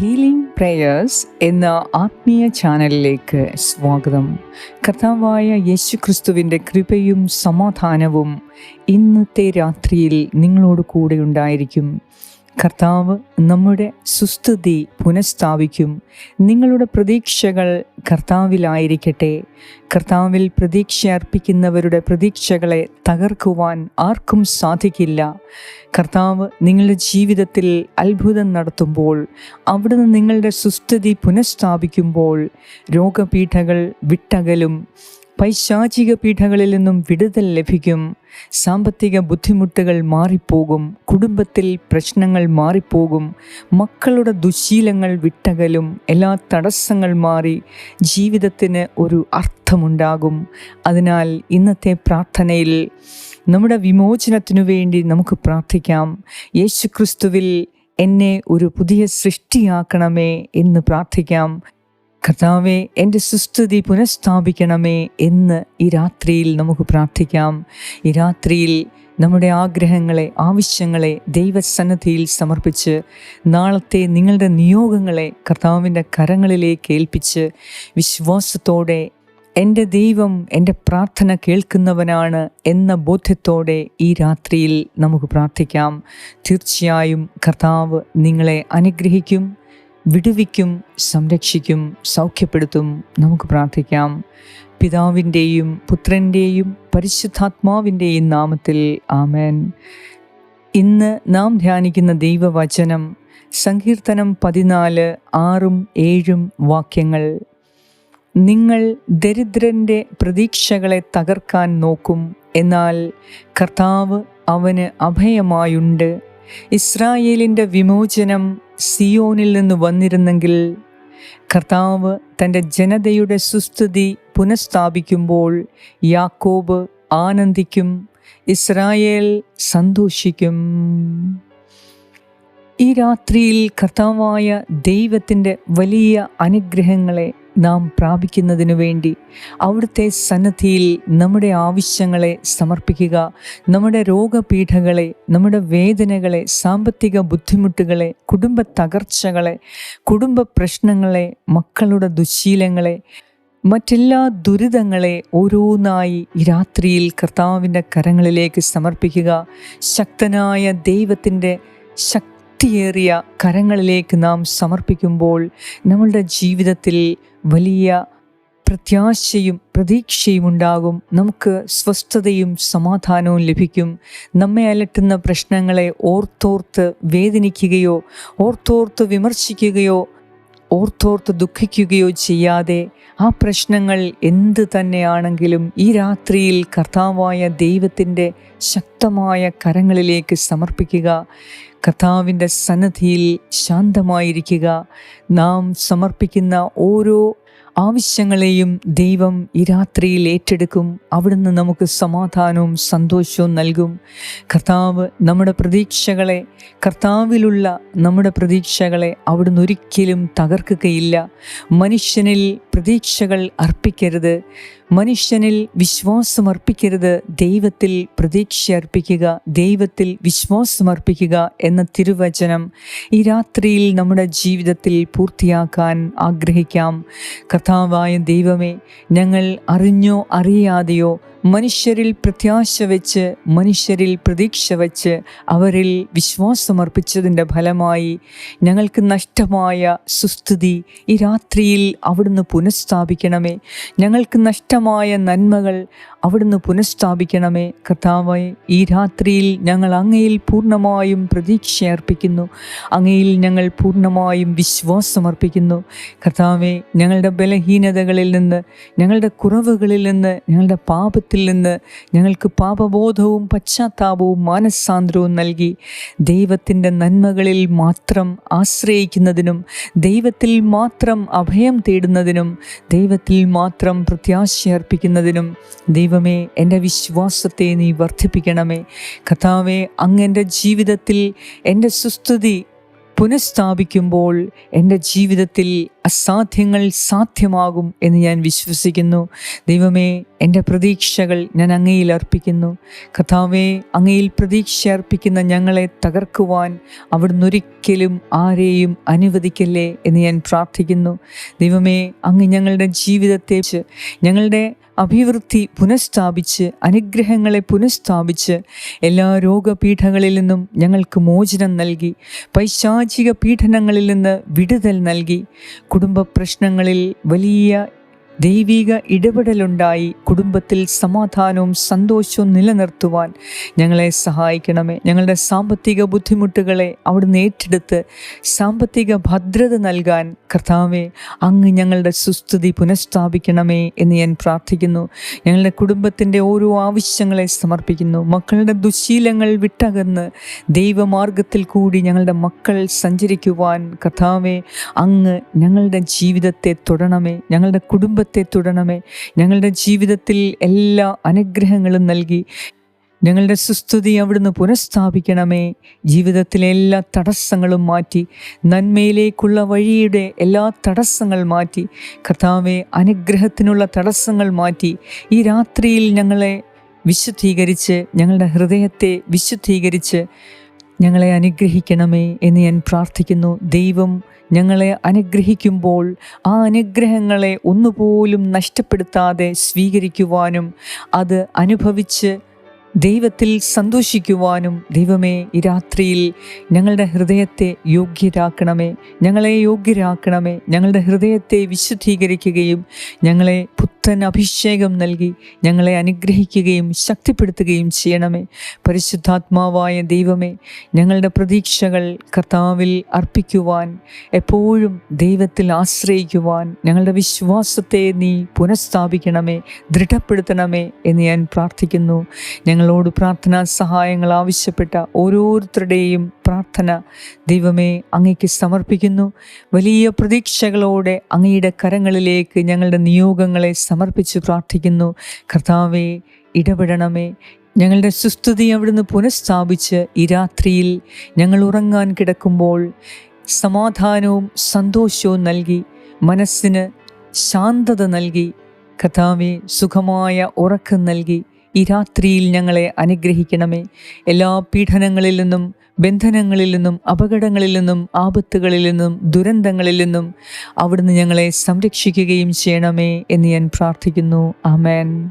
Healing prayers എന്ന ആത്മീയ ചാനലിലേക്ക് സ്വാഗതം. കർത്താവായ യേശു ക്രിസ്തുവിന്റെ കൃപയും സമാധാനവും ഇന്നത്തെ രാത്രിയിൽ നിങ്ങളോട് കൂടെ ഉണ്ടായിരിക്കും. കർത്താവ് നമ്മുടെ സുസ്ഥിതി പുനഃസ്ഥാപിക്കും. നിങ്ങളുടെ പ്രതീക്ഷകൾ കർത്താവിലായിരിക്കട്ടെ. കർത്താവിൽ പ്രതീക്ഷ അർപ്പിക്കുന്നവരുടെ പ്രതീക്ഷകളെ തകർക്കുവാൻ ആർക്കും സാധിക്കില്ല. കർത്താവ് നിങ്ങളുടെ ജീവിതത്തിൽ അത്ഭുതം നടത്തുമ്പോൾ അവിടുന്ന് നിങ്ങളുടെ സുസ്ഥിതി പുനഃസ്ഥാപിക്കുമ്പോൾ രോഗപീഠകൾ വിട്ടകലും പൈശാചിക പീഠങ്ങളിൽ നിന്നും വിടുതൽ ലഭിക്കും. സാമ്പത്തിക ബുദ്ധിമുട്ടുകൾ മാറിപ്പോകും. കുടുംബത്തിൽ പ്രശ്നങ്ങൾ മാറിപ്പോകും. മക്കളുടെ ദുശീലങ്ങൾ വിട്ടകലും. എല്ലാ തടസ്സങ്ങൾ മാറി ജീവിതത്തിന് ഒരു അർത്ഥമുണ്ടാകും. അതിനാൽ ഇന്നത്തെ പ്രാർത്ഥനയിൽ നമ്മുടെ വിമോചനത്തിനു വേണ്ടി നമുക്ക് പ്രാർത്ഥിക്കാം. യേശുക്രിസ്തുവിൽ എന്നെ ഒരു പുതിയ സൃഷ്ടിയാക്കണമേ എന്ന് പ്രാർത്ഥിക്കാം. കർത്താവെ എന്റെ സുസ്ഥിതി പുനഃസ്ഥാപിക്കണമേ എന്ന് ഈ രാത്രിയിൽ നമുക്ക് പ്രാർത്ഥിക്കാം. ഈ രാത്രിയിൽ നമ്മുടെ ആഗ്രഹങ്ങളെ ആവശ്യങ്ങളെ ദൈവസന്നദ്ധിയിൽ സമർപ്പിച്ച് നാളത്തെ നിങ്ങളുടെ നിയോഗങ്ങളെ കർത്താവിന്റെ കരങ്ങളിലേക്ക് ഏൽപ്പിച്ച് വിശ്വാസത്തോടെ എന്റെ ദൈവം എന്റെ പ്രാർത്ഥന കേൾക്കുന്നവനാണ് എന്ന ബോധ്യത്തോടെ ഈ രാത്രിയിൽ നമുക്ക് പ്രാർത്ഥിക്കാം. തീർച്ചയായും കർത്താവ് നിങ്ങളെ അനുഗ്രഹിക്കും. വിടുവിക്കും സംരക്ഷിക്കും സൗഖ്യപ്പെടുത്തും നമുക്ക് പ്രാർത്ഥിക്കാം. പിതാവിന്റെയും പുത്രന്റെയും പരിശുദ്ധാത്മാവിന്റെയും നാമത്തിൽ ആമേൻ. ഇന്ന് നാം ധ്യാനിക്കുന്ന ദൈവവചനം സങ്കീർത്തനം പതിനാല് ആറും ഏഴും വാക്യങ്ങൾ. നിങ്ങൾ ദരിദ്രന്റെ പ്രതീക്ഷകളെ തകർക്കാൻ നോക്കും എന്നാൽ കർത്താവ് അവന് അഭയമായുണ്ട്. ഇസ്രായേലിന്റെ വിമോചനം സിയോനിൽ നിന്ന് വന്നിരുന്നെങ്കിൽ കർത്താവ് തന്റെ ജനതയുടെ സുസ്ഥിതി പുനഃസ്ഥാപിക്കുമ്പോൾ യാക്കോബ് ആനന്ദിക്കും ഇസ്രായേൽ സന്തോഷിക്കും. ഈ രാത്രിയിൽ കർത്താവായ ദൈവത്തിന്റെ വലിയ അനുഗ്രഹങ്ങളെ നാം പ്രാപിക്കുന്നതിനു വേണ്ടി അവിടുത്തെ സന്നദ്ധിയിൽ നമ്മുടെ ആവശ്യങ്ങളെ സമർപ്പിക്കുക നമ്മുടെ രോഗപീഠകളെ നമ്മുടെ വേദനകളെ സാമ്പത്തിക ബുദ്ധിമുട്ടുകളെ കുടുംബ തകർച്ചകളെ കുടുംബ പ്രശ്നങ്ങളെ മക്കളുടെ ദുശീലങ്ങളെ മറ്റെല്ലാ ദുരിതങ്ങളെ ഓരോന്നായി ഈ രാത്രിയിൽ കർത്താവിന്റെ കരങ്ങളിലേക്ക് സമർപ്പിക്കുക. ശക്തനായ ദൈവത്തിന്റെ ശക്തിയേറിയ കരങ്ങളിലേക്ക് നാം സമർപ്പിക്കുമ്പോൾ നമ്മളുടെ ജീവിതത്തിൽ വലിയ പ്രത്യാശയും പ്രതീക്ഷയും ഉണ്ടാകും. നമുക്ക് സ്വസ്ഥതയും സമാധാനവും ലഭിക്കും. നമ്മെ അലട്ടുന്ന പ്രശ്നങ്ങളെ ഓർത്തോർത്ത് വേദനിക്കുകയോ ഓർത്തോർത്ത് വിമർശിക്കുകയോ ഓർത്തോർത്ത് ദുഃഖിക്കുകയോ ചെയ്യാതെ ആ പ്രശ്നങ്ങൾ എന്ത് തന്നെയാണെങ്കിലും ഈ രാത്രിയിൽ കർത്താവായ ദൈവത്തിന്റെ ശക്തമായ കരങ്ങളിലേക്ക് സമർപ്പിക്കുക. കർത്താവിന്റെ സന്നദ്ധിയിൽ ശാന്തമായിരിക്കുക. നാം സമർപ്പിക്കുന്ന ഓരോ ആവശ്യങ്ങളെയും ദൈവം ഈ രാത്രിയിൽ ഏറ്റെടുക്കും. അവിടുന്ന് നമുക്ക് സമാധാനവും സന്തോഷവും നൽകും. കർത്താവ് നമ്മുടെ പ്രതീക്ഷകളെ കർത്താവിലുള്ള നമ്മുടെ പ്രതീക്ഷകളെ അവിടുന്ന് ഒരിക്കലും തകർക്കുകയില്ല. മനുഷ്യനിൽ പ്രതീക്ഷകൾ അർപ്പിക്കരുത്. മനുഷ്യനിൽ വിശ്വാസം അർപ്പിക്കരുത്. ദൈവത്തിൽ പ്രതീക്ഷ അർപ്പിക്കുക. ദൈവത്തിൽ വിശ്വാസം അർപ്പിക്കുക എന്ന തിരുവചനം ഈ രാത്രിയിൽ നമ്മുടെ ജീവിതത്തിൽ പൂർത്തിയാക്കാൻ ആഗ്രഹിക്കാം. കഥാവായ ദൈവമേ ഞങ്ങൾ അറിഞ്ഞോ അറിയാതെയോ മനുഷ്യരിൽ പ്രത്യാശ വെച്ച് മനുഷ്യരിൽ പ്രതീക്ഷ വച്ച് അവരിൽ വിശ്വാസമർപ്പിച്ചതിന്റെ ഫലമായി ഞങ്ങൾക്ക് നഷ്ടമായ സുസ്ഥിതി ഈ രാത്രിയിൽ അവിടുന്ന് പുനഃസ്ഥാപിക്കണമേ. ഞങ്ങൾക്ക് നഷ്ടമായ നന്മകൾ അവിടുന്ന് പുനഃസ്ഥാപിക്കണമേ. കർത്താവായി ഈ രാത്രിയിൽ ഞങ്ങൾ അങ്ങയിൽ പൂർണമായും പ്രതീക്ഷ അർപ്പിക്കുന്നു അങ്ങയിൽ ഞങ്ങൾ പൂർണമായും വിശ്വാസമർപ്പിക്കുന്നു. കർത്താവെ ഞങ്ങളുടെ ബലഹീനതകളിൽ നിന്ന് ഞങ്ങളുടെ കുറവുകളിൽ നിന്ന് ഞങ്ങളുടെ പാപത്തിൽ നിന്ന് ഞങ്ങൾക്ക് പാപബോധവും പശ്ചാത്താപവും മാനസാന്തരവും നൽകി. ദൈവത്തിന്റെ നന്മകളിൽ മാത്രം ആശ്രയിക്കുന്നതിനും ദൈവത്തിൽ മാത്രം അഭയം തേടുന്നതിനും ദൈവത്തിൽ മാത്രം പ്രത്യാശ അർപ്പിക്കുന്നതിനും ദൈവമേ എന്റെ വിശ്വാസത്തെ നീ വർദ്ധിപ്പിക്കണമേ. കഥാവേ അങ്ങ് എന്റെ ജീവിതത്തിൽ എന്റെ സുസ്ഥിതി പുനഃസ്ഥാപിക്കുമ്പോൾ എന്റെ ജീവിതത്തിൽ അസാധ്യങ്ങൾ സാധ്യമാകും എന്ന് ഞാൻ വിശ്വസിക്കുന്നു. ദൈവമേ എന്റെ പ്രതീക്ഷകൾ ഞാൻ അങ്ങയിൽ അർപ്പിക്കുന്നു. കഥാവേ അങ്ങയിൽ പ്രതീക്ഷ അർപ്പിക്കുന്ന ഞങ്ങളെ തകർക്കുവാൻ അവിടുന്ന് ഒരിക്കലും ആരെയും അനുവദിക്കല്ലേ എന്ന് ഞാൻ പ്രാർത്ഥിക്കുന്നു. ദൈവമേ അങ്ങ് ഞങ്ങളുടെ ജീവിതത്തെ ഞങ്ങളുടെ അഭിവൃദ്ധി പുനഃസ്ഥാപിച്ച് അനുഗ്രഹങ്ങളെ പുനഃസ്ഥാപിച്ച് എല്ലാ രോഗപീഠങ്ങളിൽ നിന്നും ഞങ്ങൾക്ക് മോചനം നൽകി പൈശാചിക പീഠനങ്ങളിൽ നിന്ന് വിടുതൽ നൽകി കുടുംബ പ്രശ്നങ്ങളിൽ വലിയ ദൈവിക ഇടപെടലുണ്ടായി. കുടുംബത്തിൽ സമാധാനവും സന്തോഷവും നിലനിർത്തുവാൻ ഞങ്ങളെ സഹായിക്കണമേ. ഞങ്ങളുടെ സാമ്പത്തിക ബുദ്ധിമുട്ടുകളെ അവിടുന്ന് ഏറ്റെടുത്ത് സാമ്പത്തിക ഭദ്രത നൽകാൻ കർത്താവെ അങ്ങ് ഞങ്ങളുടെ സുസ്ഥിതി പുനഃസ്ഥാപിക്കണമേ എന്ന് ഞാൻ പ്രാർത്ഥിക്കുന്നു. ഞങ്ങളുടെ കുടുംബത്തിന്റെ ഓരോ ആവശ്യങ്ങളെ സമർപ്പിക്കുന്നു. മക്കളുടെ ദുശീലങ്ങൾ വിട്ടകന്ന് ദൈവമാർഗത്തിൽ കൂടി ഞങ്ങളുടെ മക്കൾ സഞ്ചരിക്കുവാൻ കർത്താവെ അങ്ങ് ഞങ്ങളുടെ ജീവിതത്തെ തുടണമേ. ഞങ്ങളുടെ കുടുംബ ദൈവത്തെ തുടണമേ ഞങ്ങളുടെ ജീവിതത്തിൽ എല്ലാ അനുഗ്രഹങ്ങളും നൽകി ഞങ്ങളുടെ സുസ്തുതി അവിടുന്ന് പുനഃസ്ഥാപിക്കണമേ. ജീവിതത്തിലെ എല്ലാ തടസ്സങ്ങളും മാറ്റി നന്മയിലേക്കുള്ള വഴിയുടെ എല്ലാ തടസ്സങ്ങൾ മാറ്റി കർത്താവെ അനുഗ്രഹത്തിനുള്ള തടസ്സങ്ങൾ മാറ്റി ഈ രാത്രിയിൽ ഞങ്ങളെ വിശുദ്ധീകരിച്ച് ഞങ്ങളുടെ ഹൃദയത്തെ വിശുദ്ധീകരിച്ച് ഞങ്ങളെ അനുഗ്രഹിക്കണമേ എന്ന് ഞാൻ പ്രാർത്ഥിക്കുന്നു. ദൈവം ഞങ്ങളെ അനുഗ്രഹിക്കുമ്പോൾ ആ അനുഗ്രഹങ്ങളെ ഒന്നുപോലും നഷ്ടപ്പെടുത്താതെ സ്വീകരിക്കുവാനും അത് അനുഭവിച്ച് ദൈവത്തിൽ സന്തോഷിക്കുവാനും ദൈവമേ ഈ രാത്രിയിൽ ഞങ്ങളുടെ ഹൃദയത്തെ യോഗ്യരാക്കണമേ ഞങ്ങളെ യോഗ്യരാക്കണമേ ഞങ്ങളുടെ ഹൃദയത്തെ വിശുദ്ധീകരിക്കുകയും ഞങ്ങളെ പുത്തൻ അഭിഷേകം നൽകി ഞങ്ങളെ അനുഗ്രഹിക്കുകയും ശക്തിപ്പെടുത്തുകയും ചെയ്യണമേ. പരിശുദ്ധാത്മാവായ ദൈവമേ ഞങ്ങളുടെ പ്രതീക്ഷകൾ കർത്താവിൽ അർപ്പിക്കുവാൻ എപ്പോഴും ദൈവത്തിൽ ആശ്രയിക്കുവാൻ ഞങ്ങളുടെ വിശ്വാസത്തെ നീ പുനഃസ്ഥാപിക്കണമേ ദൃഢപ്പെടുത്തണമേ എന്ന് ഞാൻ പ്രാർത്ഥിക്കുന്നു. ഞങ്ങൾ ഞങ്ങളോട് പ്രാർത്ഥനാ സഹായങ്ങൾ ആവശ്യപ്പെട്ട ഓരോരുത്തരുടെയും പ്രാർത്ഥന ദൈവമേ അങ്ങയ്ക്ക് സമർപ്പിക്കുന്നു. വലിയ പ്രതീക്ഷകളോടെ അങ്ങയുടെ കരങ്ങളിലേക്ക് ഞങ്ങളുടെ നിയോഗങ്ങളെ സമർപ്പിച്ച് പ്രാർത്ഥിക്കുന്നു. കർത്താവേ ഇടപെടണമേ. ഞങ്ങളുടെ സുസ്തുതി അവിടുന്ന് പുനഃസ്ഥാപിച്ച് ഈ രാത്രിയിൽ ഞങ്ങൾ ഉറങ്ങാൻ കിടക്കുമ്പോൾ സമാധാനവും സന്തോഷവും നൽകി മനസ്സിന് ശാന്തത നൽകി കഥാവെ സുഖമായ ഉറക്കം നൽകി ഈ രാത്രിയിൽ ഞങ്ങളെ അനുഗ്രഹിക്കണമേ. എല്ലാ പീഡനങ്ങളിൽ നിന്നും ബന്ധനങ്ങളിൽ നിന്നും അപകടങ്ങളിൽ നിന്നും ആപത്തുകളിൽ നിന്നും ദുരന്തങ്ങളിൽ നിന്നും അവിടുന്ന് ഞങ്ങളെ സംരക്ഷിക്കുകയും ചെയ്യണമേ എന്ന് ഞാൻ പ്രാർത്ഥിക്കുന്നു. ആമേൻ.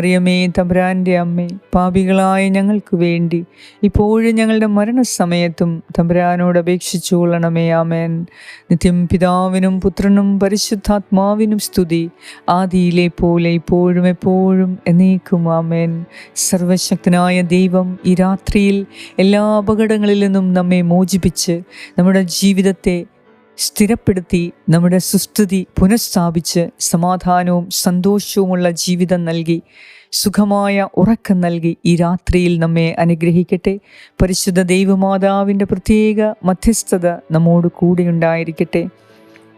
മറിയമേ തമ്പുരാന്റെ അമ്മേ പാപികളായ ഞങ്ങൾക്ക് വേണ്ടി. ഇപ്പോഴും ഞങ്ങളുടെ മരണസമയത്തും തമ്പുരാനോട് അപേക്ഷിച്ചു കൊള്ളണമേ ആമേൻ. നിത്യം പിതാവിനും പുത്രനും പരിശുദ്ധാത്മാവിനും സ്തുതി. ആദിയിലെ പോലെ ഇപ്പോഴും എപ്പോഴും എന്നേക്കും ആമേൻ. സർവശക്തനായ ദൈവം ഈ രാത്രിയിൽ എല്ലാ അപകടങ്ങളിൽ നിന്നും നമ്മെ മോചിപ്പിച്ച് നമ്മുടെ ജീവിതത്തെ സ്ഥിരപ്പെടുത്തി നമ്മുടെ സുസ്ഥിതി പുനഃസ്ഥാപിച്ച് സമാധാനവും സന്തോഷവുമുള്ള ജീവിതം നൽകി സുഖമായ ഉറക്കം നൽകി ഈ രാത്രിയിൽ നമ്മെ അനുഗ്രഹിക്കട്ടെ. പരിശുദ്ധ ദൈവമാതാവിന്റെ പ്രത്യേക മധ്യസ്ഥത നമ്മോട് കൂടെ ഉണ്ടായിരിക്കട്ടെ